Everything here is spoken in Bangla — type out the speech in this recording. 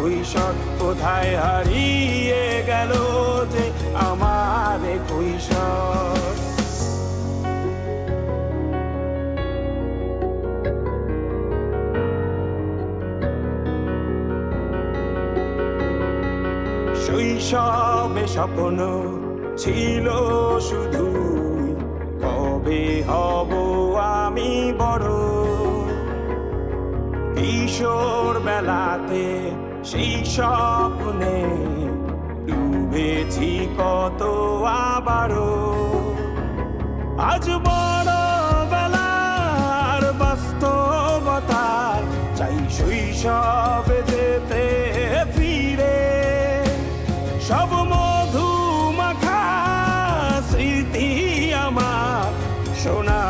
কৈশোর, কোথায় হারিয়ে গেল যে আমার কৈশোর? শৈশবে স্বপ্ন ছিল শুধু কবে হব আমি বড় কিশোর বেলাতে সেই স্বপ্নে ডুবেছি কত আবারও। আজ বড় বেলার বাস্তবতার চাই শৈশবে যেতে ফিরে। সব মধু মাখা স্মৃতি আমার সোনার